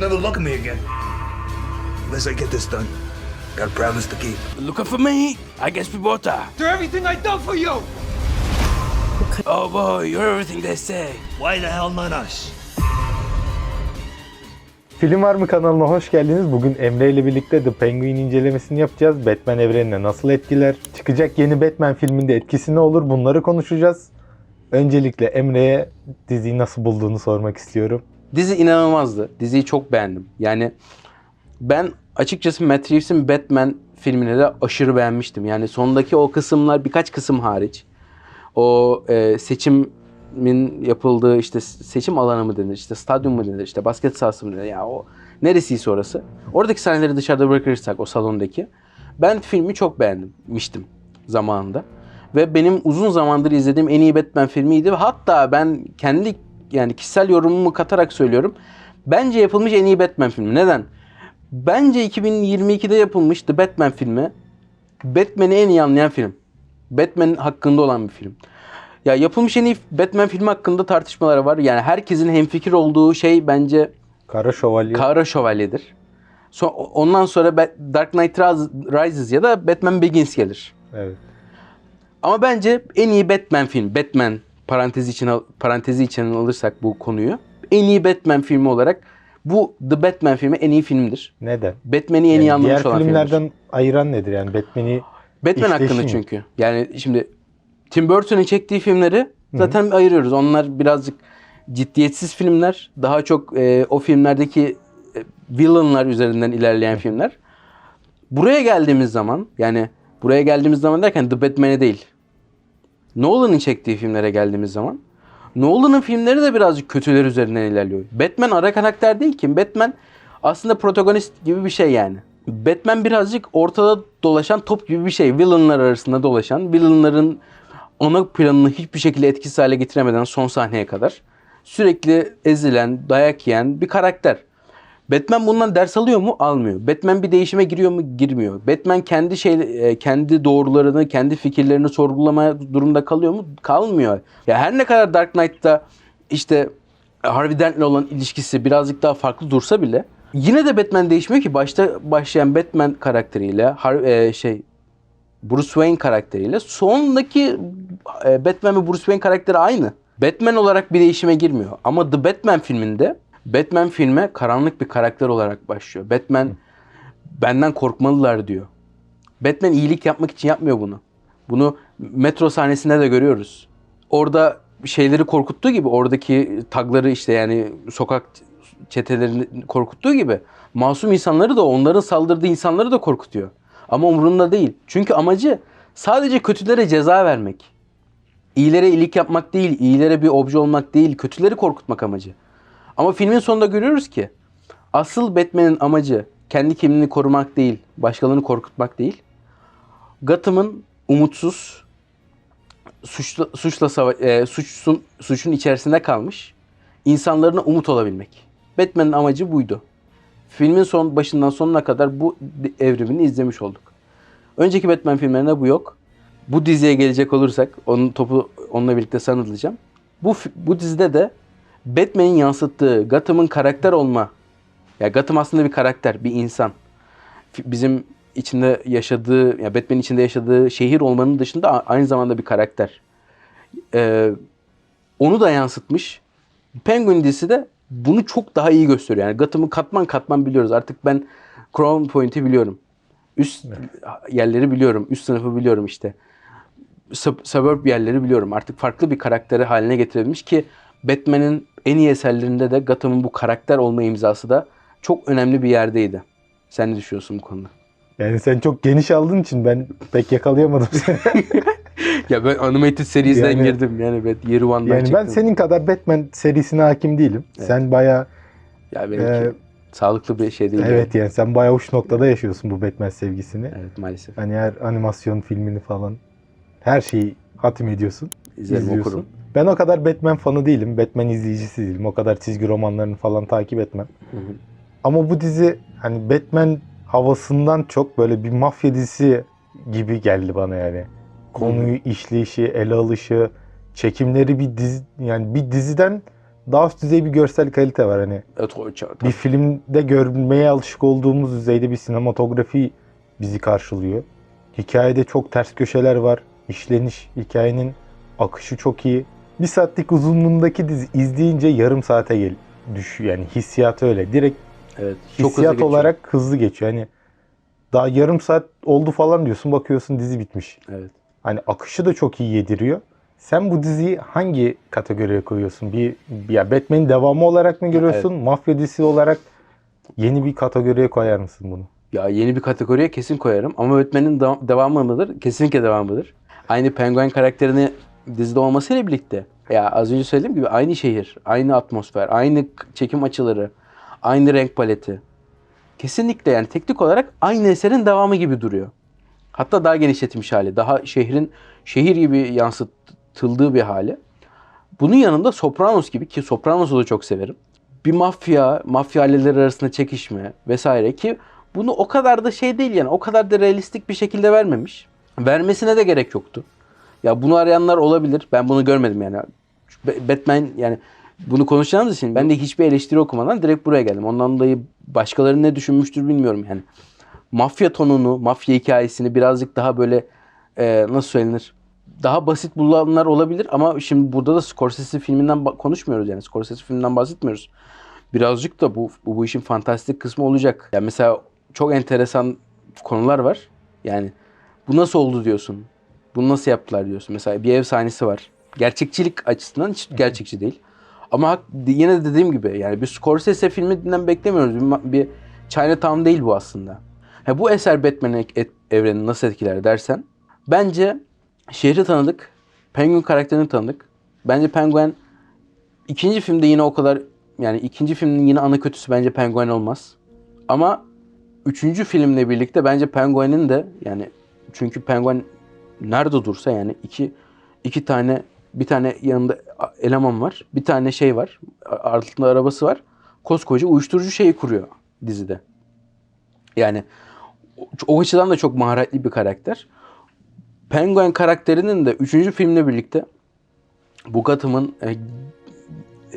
never look at me again. Unless I get this done. Got a promise to keep. Looking for me? I guess we both are. After everything I done for you! Oh boy, you're everything they say. Why the hell not us? Film Var mı kanalına hoş geldiniz. Bugün Emre ile birlikte The Penguin incelemesini yapacağız. Batman evrenine nasıl etkiler? Çıkacak yeni Batman filminde etkisi ne olur? Bunları konuşacağız. Öncelikle Emre'ye diziyi nasıl bulduğunu sormak istiyorum. Dizi inanılmazdı. Diziyi çok beğendim. Yani ben açıkçası Matt Reeves'in Batman filmini de aşırı beğenmiştim. Yani sondaki o kısımlar birkaç kısım hariç. O e, seçimin yapıldığı işte seçim alanı mı denir, işte stadyum mu denir, işte basket sahası mı denir. Ya o neresiyse orası. Oradaki sahneleri dışarıda bırakırsak o salondaki. Ben filmi çok beğenmiştim zamanında. Ve benim uzun zamandır izlediğim en iyi Batman filmiydi. Hatta ben kendi yani kişisel yorumumu katarak söylüyorum. Bence yapılmış en iyi Batman filmi. Neden? Bence 2022'de yapılmış The Batman filmi Batman'i en iyi anlayan film. Batman hakkında olan bir film. Ya yapılmış en iyi Batman filmi hakkında tartışmalar var. Yani herkesin hemfikir olduğu şey bence Kara Şövalye. Kara Şövalye'dir. So- ondan sonra Dark Knight Rise- Rises ya da Batman Begins gelir. evet. Ama bence en iyi Batman film, Batman parantezi için parantezi için alırsak bu konuyu en iyi Batman filmi olarak bu The Batman filmi en iyi filmdir. Neden? Batman'i en iyi Yani anlamış diğer olan filmlerden filmdir. ayıran nedir? Yani Batman'i Batman hakkında mi? çünkü. Yani şimdi Tim Burton'ın çektiği filmleri zaten ayırıyoruz. Onlar birazcık ciddiyetsiz filmler. Daha çok e, o filmlerdeki e, villainlar üzerinden ilerleyen filmler. Buraya geldiğimiz zaman yani buraya geldiğimiz zaman derken The Batman'e değil. Nolan'ın çektiği filmlere geldiğimiz zaman Nolan'ın filmleri de birazcık kötüler üzerinden ilerliyor. Batman ara karakter değil ki. Batman aslında protagonist gibi bir şey yani. Batman birazcık ortada dolaşan top gibi bir şey. Villainlar arasında dolaşan, villainların ana planını hiçbir şekilde etkisiz hale getiremeden son sahneye kadar sürekli ezilen, dayak yiyen bir karakter. Batman bundan ders alıyor mu? Almıyor. Batman bir değişime giriyor mu? Girmiyor. Batman kendi şey e, kendi doğrularını, kendi fikirlerini sorgulamaya durumda kalıyor mu? Kalmıyor. Ya her ne kadar Dark Knight'ta işte Harvey Dent'le olan ilişkisi birazcık daha farklı dursa bile yine de Batman değişmiyor ki başta başlayan Batman karakteriyle Har- e, şey Bruce Wayne karakteriyle sondaki e, Batman ve Bruce Wayne karakteri aynı. Batman olarak bir değişime girmiyor. Ama The Batman filminde Batman filme karanlık bir karakter olarak başlıyor. Batman benden korkmalılar diyor. Batman iyilik yapmak için yapmıyor bunu. Bunu metro sahnesinde de görüyoruz. Orada şeyleri korkuttuğu gibi oradaki tagları işte yani sokak çetelerini korkuttuğu gibi masum insanları da onların saldırdığı insanları da korkutuyor. Ama umurunda değil. Çünkü amacı sadece kötülere ceza vermek. İyilere iyilik yapmak değil, iyilere bir obje olmak değil, kötüleri korkutmak amacı. Ama filmin sonunda görüyoruz ki asıl Batman'in amacı kendi kimliğini korumak değil, başkalarını korkutmak değil. Gotham'ın umutsuz, suçla, suçla sava- e, suçsun, suçun içerisinde kalmış insanlarına umut olabilmek. Batman'in amacı buydu. Filmin son başından sonuna kadar bu evrimini izlemiş olduk. Önceki Batman filmlerinde bu yok. Bu diziye gelecek olursak, onun topu onunla birlikte sanılacağım. Bu bu dizide de Batman'in yansıttığı Gotham'ın karakter olma. Ya Gotham aslında bir karakter, bir insan. Bizim içinde yaşadığı, ya Batman'in içinde yaşadığı şehir olmanın dışında aynı zamanda bir karakter. Ee, onu da yansıtmış. Penguin dizisi de bunu çok daha iyi gösteriyor. Yani Gotham'ı katman katman biliyoruz. Artık ben Crown Point'i biliyorum. Üst yerleri biliyorum. Üst sınıfı biliyorum işte. Sub- suburb yerleri biliyorum. Artık farklı bir karakteri haline getirebilmiş ki Batman'in en iyi eserlerinde de Gotham'ın bu karakter olma imzası da çok önemli bir yerdeydi. Sen ne düşünüyorsun bu konuda? yani sen çok geniş aldığın için ben pek yakalayamadım seni. ya ben animated serisinden Yani- girdim yani ben Year One'dan yani ben çektim. senin kadar Batman serisine hakim değilim. Sen baya Ya benimki Ee, sağlıklı bir şey değil. evet yani sen baya uç noktada yaşıyorsun bu Batman sevgisini. yani. Evet maalesef. Hani her animasyon filmini falan her şeyi hatim ediyorsun. İzlerim izliyorsun. okurum. Ben o kadar Batman fanı değilim. Batman izleyicisi değilim. O kadar çizgi romanlarını falan takip etmem. Hı hı. Ama bu dizi hani Batman havasından çok böyle bir mafya dizisi gibi geldi bana yani. Konuyu işleyişi, ele alışı, çekimleri bir dizi yani bir diziden daha üst düzey bir görsel kalite var. Hani Evet, o bir filmde görmeye alışık olduğumuz düzeyde bir sinematografi bizi karşılıyor. Hikayede çok ters köşeler var. İşleniş, hikayenin akışı çok iyi. Bir saatlik uzunluğundaki dizi izleyince yarım saate gel düşüyor. Yani hissiyatı öyle. Direkt evet. Çok hızlı hissiyat geçiyor. olarak hızlı geçiyor. Hani daha yarım saat oldu falan diyorsun bakıyorsun dizi bitmiş. Evet. Hani akışı da çok iyi yediriyor. Sen bu diziyi hangi kategoriye koyuyorsun? Bir, bir- ya Batman'in devamı olarak mı görüyorsun? Mafya dizisi olarak yeni bir kategoriye koyar mısın bunu? Ya yeni bir kategoriye kesin koyarım ama Batman'in dev- devamı mıdır? Kesinlikle devamıdır. Aynı Penguin karakterini dizide olmasıyla birlikte ya az önce söylediğim gibi aynı şehir, aynı atmosfer, aynı çekim açıları, aynı renk paleti. Kesinlikle yani teknik olarak aynı eserin devamı gibi duruyor. Hatta daha genişletilmiş hali, daha şehrin şehir gibi yansıtıldığı bir hali. Bunun yanında Sopranos gibi ki Sopranos'u da çok severim. Bir mafya, mafya aileleri arasında çekişme vesaire ki bunu o kadar da şey değil yani o kadar da realistik bir şekilde vermemiş. Vermesine de gerek yoktu. Ya bunu arayanlar olabilir. Ben bunu görmedim yani. Ba- Batman yani bunu konuşacağımız için ben de hiçbir eleştiri okumadan direkt buraya geldim. Ondan dolayı başkaları ne düşünmüştür bilmiyorum yani. Mafya tonunu, mafya hikayesini birazcık daha böyle e, nasıl söylenir? Daha basit bulanlar olabilir ama şimdi burada da Scorsese filminden konuşmuyoruz yani. Scorsese filminden bahsetmiyoruz. Birazcık da bu, bu, bu işin fantastik kısmı olacak. Yani mesela çok enteresan konular var. Yani bu nasıl oldu diyorsun. Bunu nasıl yaptılar diyorsun. Mesela bir ev sahnesi var. Gerçekçilik açısından hiç gerçekçi değil. Ama yine de dediğim gibi yani bir Scorsese filminden beklemiyoruz. Bir, bir Chinatown değil bu aslında. Ha, bu eser Batman et- evrenini nasıl etkiler dersen bence şehri tanıdık. Penguin karakterini tanıdık. Bence Penguin ikinci filmde yine o kadar yani ikinci filmin yine ana kötüsü bence Penguin olmaz. Ama üçüncü filmle birlikte bence Penguin'in de yani çünkü Penguin nerede dursa yani iki iki tane bir tane yanında eleman var. Bir tane şey var. Altında arabası var. Koskoca uyuşturucu şeyi kuruyor dizide. Yani o, açıdan da çok maharetli bir karakter. Penguin karakterinin de 3. filmle birlikte bu Gotham'ın e,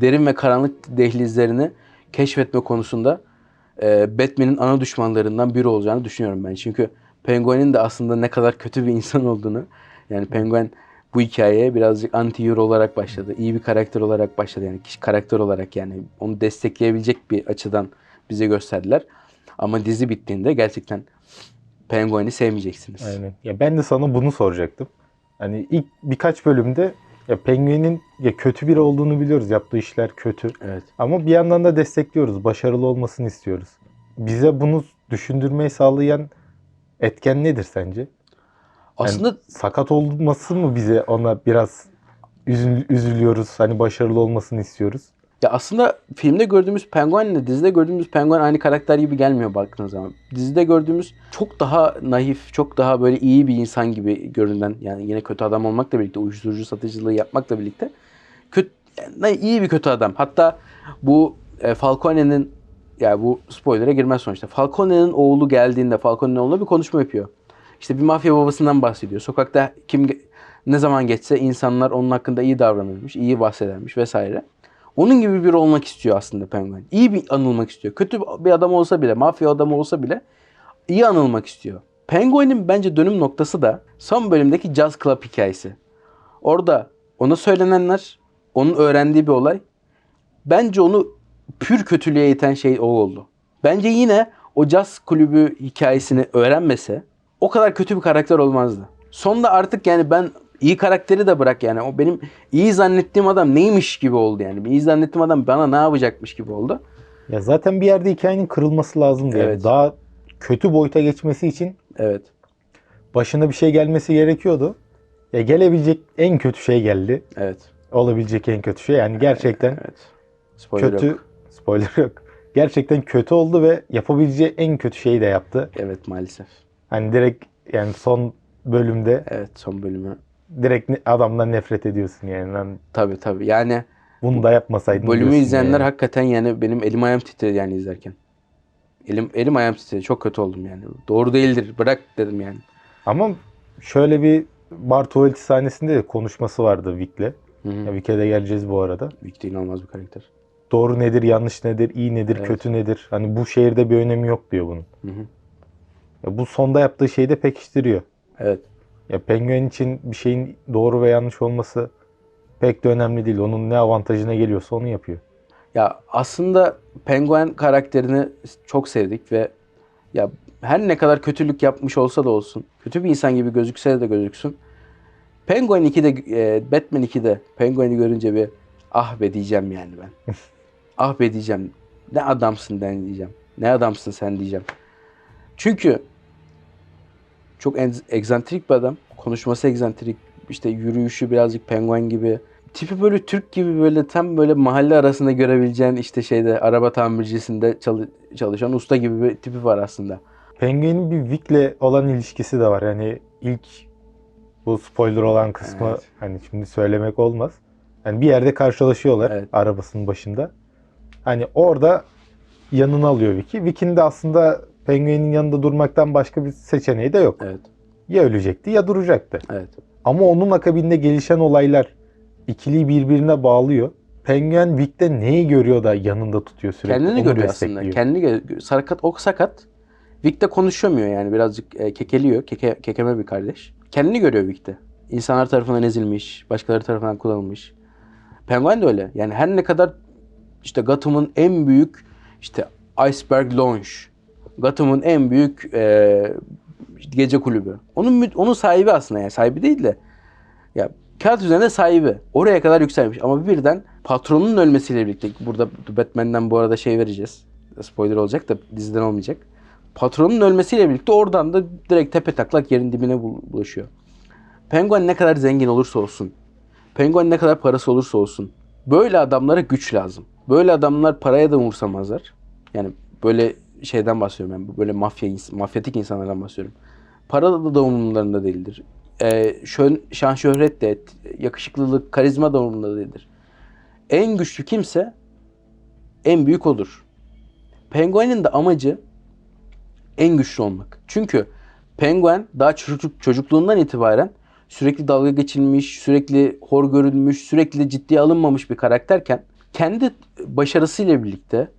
derin ve karanlık dehlizlerini keşfetme konusunda e, Batman'in ana düşmanlarından biri olacağını düşünüyorum ben. Çünkü Penguin'in de aslında ne kadar kötü bir insan olduğunu yani Penguin bu hikayeye birazcık anti hero olarak başladı. İyi bir karakter olarak başladı yani kişi karakter olarak yani onu destekleyebilecek bir açıdan bize gösterdiler. Ama dizi bittiğinde gerçekten Penguin'i sevmeyeceksiniz. Aynen. Ya ben de sana bunu soracaktım. Hani ilk birkaç bölümde ya Penguin'in ya kötü biri olduğunu biliyoruz. Yaptığı işler kötü. Evet. Ama bir yandan da destekliyoruz. Başarılı olmasını istiyoruz. Bize bunu düşündürmeyi sağlayan etken nedir sence? Aslında Sakat olması mı bize ona biraz üzül- üzülüyoruz. Hani başarılı olmasını istiyoruz. Ya aslında filmde gördüğümüz Penguin ile dizide gördüğümüz Penguin aynı karakter gibi gelmiyor baktığınız zaman. Dizide gördüğümüz çok daha naif, çok daha böyle iyi bir insan gibi görünen yani yine kötü adam olmakla birlikte uyuşturucu satıcılığı yapmakla birlikte kötü yani iyi bir kötü adam. Hatta bu e, Falcone'nin yani bu spoiler'a girmez sonuçta. Falcone'nin oğlu geldiğinde Falcone'nin oğluna bir konuşma yapıyor. İşte bir mafya babasından bahsediyor. Sokakta kim ne zaman geçse insanlar onun hakkında iyi davranırmış, iyi bahsedermiş vesaire. Onun gibi biri olmak istiyor aslında Penguin. İyi bir anılmak istiyor. Kötü bir adam olsa bile, mafya adamı olsa bile iyi anılmak istiyor. Penguin'in bence dönüm noktası da son bölümdeki Jazz Club hikayesi. Orada ona söylenenler, onun öğrendiği bir olay. Bence onu pür kötülüğe iten şey o oldu. Bence yine o Jazz kulübü hikayesini öğrenmese o kadar kötü bir karakter olmazdı. Sonda artık yani ben iyi karakteri de bırak yani. O benim iyi zannettiğim adam neymiş gibi oldu yani. İyi zannettiğim adam bana ne yapacakmış gibi oldu. Ya zaten bir yerde hikayenin kırılması lazımdı. Yani Evet. Daha kötü boyuta geçmesi için Evet. başına bir şey gelmesi gerekiyordu. Ya gelebilecek en kötü şey geldi. Evet. Olabilecek en kötü şey. Yani gerçekten Evet. Spoiler kötü yok. Spoiler yok. Gerçekten kötü oldu ve yapabileceği en kötü şeyi de yaptı. Evet maalesef. Hani direkt yani son bölümde Evet son bölümü. direkt ne- adamdan nefret ediyorsun yani. Lan Tabii tabii. Yani bunu da yapmasaydın bölümü diyorsun izleyenler yani. hakikaten yani benim elim ayağım titredi yani izlerken. Elim elim ayağım titredi. Çok kötü oldum yani. Doğru değildir. Bırak dedim yani. Ama şöyle bir bar tuvaleti sahnesinde de konuşması vardı Vic'le. Hı hı. Ya Vick'e de geleceğiz bu arada. Vic de inanılmaz bir karakter. Doğru nedir, yanlış nedir, iyi nedir, Evet. kötü nedir? Hani bu şehirde bir önemi yok diyor bunun. Hı hı. Ya bu sonda yaptığı şeyi de pekiştiriyor. Evet. Ya penguen için bir şeyin doğru ve yanlış olması pek de önemli değil. Onun ne avantajına geliyorsa onu yapıyor. Ya aslında Penguin karakterini çok sevdik ve ya her ne kadar kötülük yapmış olsa da olsun, kötü bir insan gibi gözükse de gözüksün. Penguin 2'de, e, Batman 2'de Penguin'i görünce bir ah be diyeceğim yani ben. ah be diyeceğim. Ne adamsın ben diyeceğim. Ne adamsın sen diyeceğim. Çünkü çok egzantrik bir adam. Konuşması egzantrik. işte yürüyüşü birazcık penguen gibi. Tipi böyle Türk gibi böyle tam böyle mahalle arasında görebileceğin işte şeyde araba tamircisinde çalı- çalışan usta gibi bir tipi var aslında. Penguin'in bir Vick'le olan ilişkisi de var. Yani ilk bu spoiler olan kısmı Evet. hani şimdi söylemek olmaz. Yani bir yerde karşılaşıyorlar Evet. arabasının başında. Hani orada yanına alıyor Vick'i. Vick'in de aslında Penguin'in yanında durmaktan başka bir seçeneği de yok. Evet. Ya ölecekti ya duracaktı. Evet. Ama onun akabinde gelişen olaylar ikiliyi birbirine bağlıyor. Penguin Vick'te neyi görüyor da yanında tutuyor sürekli. Kendini onu görüyor aslında. Kendini gö- sakat o sakat. Vic de konuşamıyor yani birazcık e, kekeliyor. Keke, kekeme bir kardeş. Kendini görüyor Vic de. İnsanlar tarafından ezilmiş, başkaları tarafından kullanılmış. Penguin de öyle. Yani her ne kadar işte Gotham'ın en büyük işte Iceberg Lounge, Gotham'ın en büyük e, gece kulübü. Onun onun sahibi aslında yani sahibi değil de ya kağıt üzerinde sahibi. Oraya kadar yükselmiş ama birden patronun ölmesiyle birlikte burada Batman'den bu arada şey vereceğiz. Spoiler olacak da diziden olmayacak. Patronun ölmesiyle birlikte oradan da direkt tepe taklak yerin dibine bul- bulaşıyor. Penguin ne kadar zengin olursa olsun, Penguin ne kadar parası olursa olsun, böyle adamlara güç lazım. Böyle adamlar paraya da umursamazlar. Yani böyle şeyden bahsediyorum ben. Böyle mafya, mafyatik insanlardan bahsediyorum. Para da, da umurlarında değildir. Ee, şön, şan şöhret de, yakışıklılık, karizma da umurunda değildir. En güçlü kimse en büyük odur. Penguin'in de amacı en güçlü olmak. Çünkü Penguin daha çocuk, çocukluğundan itibaren sürekli dalga geçilmiş, sürekli hor görülmüş, sürekli ciddiye alınmamış bir karakterken kendi başarısıyla birlikte,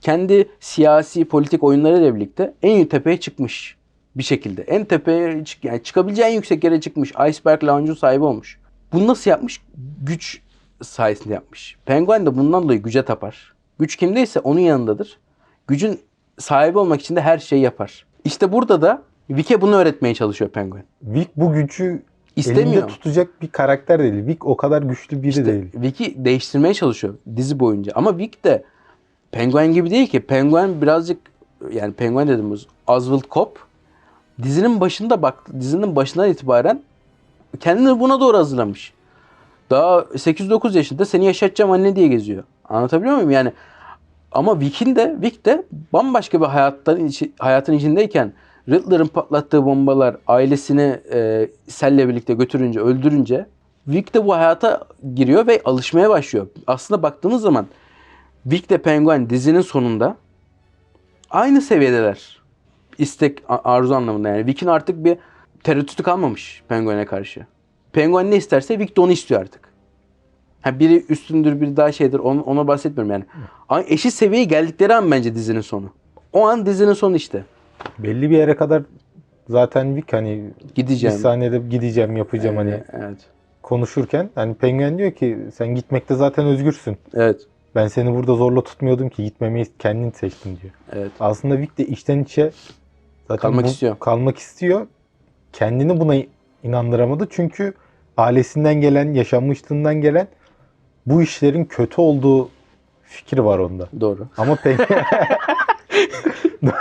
kendi siyasi politik oyunlarıyla birlikte en tepeye çıkmış bir şekilde. En tepeye çık yani çıkabileceği en yüksek yere çıkmış. Iceberg Lounge'un sahibi olmuş. Bunu nasıl yapmış? Güç sayesinde yapmış. Penguin de bundan dolayı güce tapar. Güç kimdeyse onun yanındadır. Gücün sahibi olmak için de her şeyi yapar. İşte burada da Vick'e bunu öğretmeye çalışıyor Penguin. Vic bu gücü İstemiyor. elinde tutacak bir karakter değil. Vic o kadar güçlü biri İşte değil. Vick'i değiştirmeye çalışıyor dizi boyunca. Ama Vick de Penguin gibi değil ki. Penguin birazcık yani Penguin dediğimiz Oswald Cobb dizinin başında bak dizinin başından itibaren kendini buna doğru hazırlamış. Daha 8-9 yaşında seni yaşatacağım anne diye geziyor. Anlatabiliyor muyum? Yani ama Vick'in de Vick de bambaşka bir hayattan hayatın içindeyken Riddler'ın patlattığı bombalar ailesini e, Sel'le birlikte götürünce, öldürünce Vick de bu hayata giriyor ve alışmaya başlıyor. Aslında baktığımız zaman Vick de Penguin dizinin sonunda aynı seviyedeler. İstek, arzu anlamında yani. Vick'in artık bir tereddütü kalmamış Penguin'e karşı. Penguin ne isterse Vick de onu istiyor artık. Ha biri üstündür, biri daha şeydir. Ona, ona bahsetmiyorum yani. Eşit seviyeye geldikleri an bence dizinin sonu. O an dizinin sonu işte. Belli bir yere kadar zaten Vic hani Gideceğim. bir saniyede gideceğim yapacağım hani Ee, Evet. konuşurken hani Penguin diyor ki sen gitmekte zaten özgürsün. Evet. Ben seni burada zorla tutmuyordum ki gitmemeyi kendin seçtin diyor. Evet. Aslında Vic de içten içe zaten Kalmak istiyor. Kalmak istiyor. Kendini buna inandıramadı çünkü ailesinden gelen, yaşanmışlığından gelen bu işlerin kötü olduğu fikri var onda. Doğru. Ama Penguin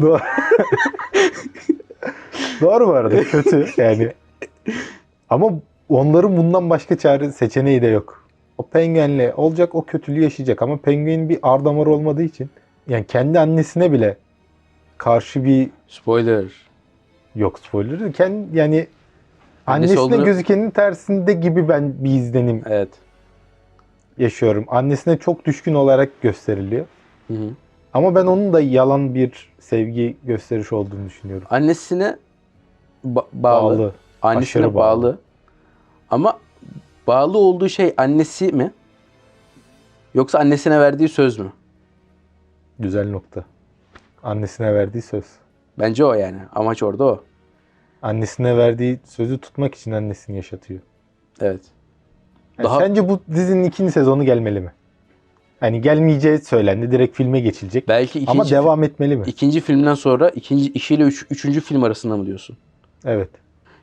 Doğru. Doğru bu arada kötü yani. Ama onların bundan başka çare seçeneği de yok. O penguenle olacak o kötülüğü yaşayacak ama penguenin bir ar damarı olmadığı için yani kendi annesine bile karşı bir Spoiler. yok spoiler kendi yani Annesi annesine olduğunu- gözükenin tersinde gibi ben bir izlenim Evet. yaşıyorum. Annesine çok düşkün olarak gösteriliyor. Hı hı. Ama ben onun da yalan bir sevgi gösteriş olduğunu düşünüyorum. Annesine ba- bağlı. Bağlı. Annesine bağlı. bağlı. Ama bağlı olduğu şey annesi mi? Yoksa annesine verdiği söz mü? Güzel nokta. Annesine verdiği söz. Bence o yani. Amaç orada o. Annesine verdiği sözü tutmak için annesini yaşatıyor. Evet. Yani Daha- Sence bu dizinin ikinci sezonu gelmeli mi? Hani gelmeyeceği söylendi. Direkt filme geçilecek. Belki ikinci, Ama devam etmeli mi? ikinci filmden sonra ikinci iki ile üç, üçüncü film arasında mı diyorsun? Evet.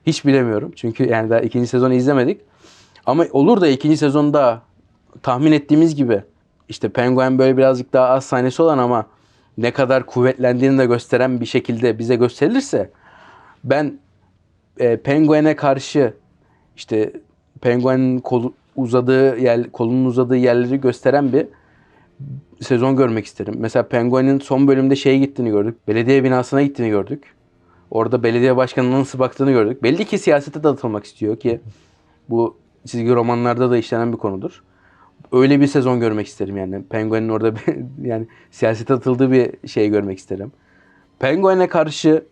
Hiç bilemiyorum. Çünkü yani daha ikinci sezonu izlemedik. Ama olur da ikinci sezonda tahmin ettiğimiz gibi işte Penguin böyle birazcık daha az sahnesi olan ama ne kadar kuvvetlendiğini de gösteren bir şekilde bize gösterilirse ben e, Penguin'e karşı işte Penguin'in kolu uzadığı yer, kolunun uzadığı yerleri gösteren bir sezon görmek isterim. Mesela Penguin'in son bölümde şeye gittiğini gördük. Belediye binasına gittiğini gördük. Orada belediye başkanının nasıl baktığını gördük. Belli ki siyasete de atılmak istiyor ki bu çizgi romanlarda da işlenen bir konudur. Öyle bir sezon görmek isterim yani. Penguin'in orada yani siyasete atıldığı bir şey görmek isterim. Penguin'e karşı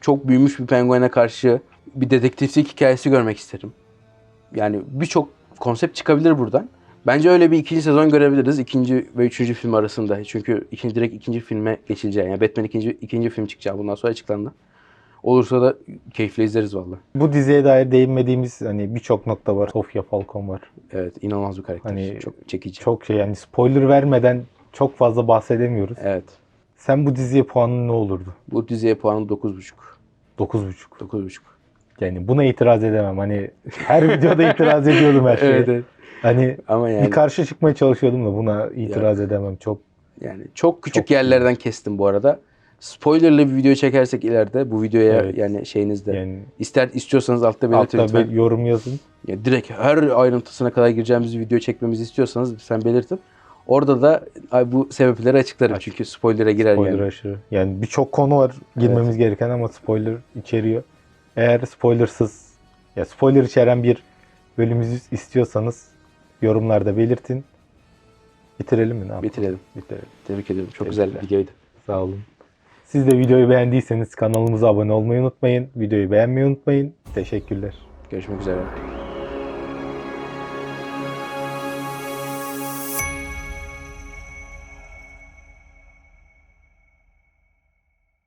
çok büyümüş bir Penguin'e karşı bir dedektiflik hikayesi görmek isterim. Yani birçok konsept çıkabilir buradan. Bence öyle bir ikinci sezon görebiliriz ikinci ve üçüncü film arasında. Çünkü ikinci direkt ikinci filme geçileceği. Yani Batman ikinci, ikinci film çıkacağı bundan sonra açıklandı. Olursa da keyifle izleriz vallahi. Bu diziye dair değinmediğimiz hani birçok nokta var. Sofia Falcon var. Evet inanılmaz bir karakter. Hani çok çekici. Çok şey yani spoiler vermeden çok fazla bahsedemiyoruz. Evet. Sen bu diziye puanın ne olurdu? Bu diziye puanım 9.5. 9.5. 9.5. Yani buna itiraz edemem. Hani her videoda itiraz ediyordum her şeye. Evet, evet. Hani Ama yani bir karşı çıkmaya çalışıyordum da buna itiraz edemem. Çok yani çok küçük Çok- yerlerden kestim bu arada. Spoilerlı bir video çekersek ileride bu videoya Evet. yani şeyinizde yani ister istiyorsanız altta belirtin altta lütfen. bir yorum yazın. Ya direkt her ayrıntısına kadar gireceğimiz bir video çekmemizi istiyorsanız sen belirtin. Orada da ay, bu sebepleri açıklarım Açık. çünkü spoiler'a girer Spoiler yani. aşırı. Yani birçok konu var girmemiz gereken ama spoiler içeriyor. Eğer spoilersız ya spoiler içeren bir bölümümüzü istiyorsanız yorumlarda belirtin. Bitirelim mi? Ne yapalım? Bitirelim. Bitirelim. Tebrik ediyorum. Çok güzel bir Teşekkürler. videoydu. Sağ olun. Siz de videoyu beğendiyseniz kanalımıza abone olmayı unutmayın. Videoyu beğenmeyi unutmayın. Teşekkürler. Görüşmek üzere.